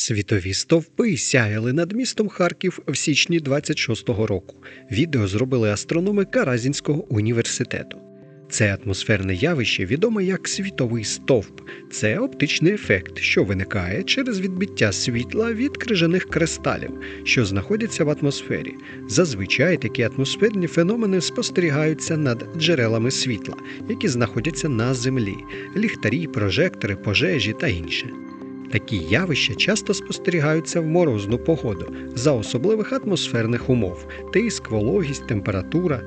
Світові стовпи сяяли над містом Харків в січні 26-го року. Відео зробили астрономи Каразінського університету. Це атмосферне явище відоме як світовий стовп. Це оптичний ефект, що виникає через відбиття світла від крижаних кристалів, що знаходяться в атмосфері. Зазвичай такі атмосферні феномени спостерігаються над джерелами світла, які знаходяться на землі, ліхтарі, прожектори, пожежі та інше. Такі явища часто спостерігаються в морозну погоду за особливих атмосферних умов тиск, вологість, температура.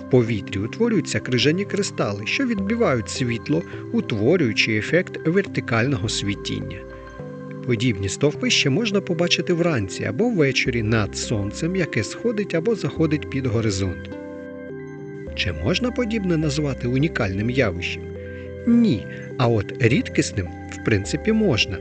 В повітрі утворюються крижані кристали, що відбивають світло, утворюючи ефект вертикального світіння. Подібні стовпи ще можна побачити вранці або ввечері над сонцем, яке сходить або заходить під горизонт. Чи можна подібне назвати унікальним явищем? Ні, а от рідкісним, в принципі, можна.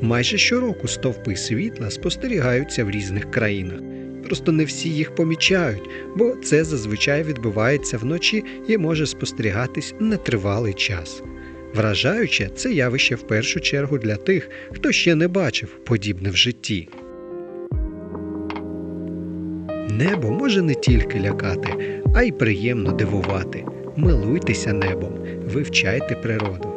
Майже щороку стовпи світла спостерігаються в різних країнах. Просто не всі їх помічають, бо це зазвичай відбувається вночі і може спостерігатись нетривалий час. Вражаюче це явище в першу чергу для тих, хто ще не бачив подібне в житті. Небо може не тільки лякати, а й приємно дивувати. Милуйтеся небом, вивчайте природу.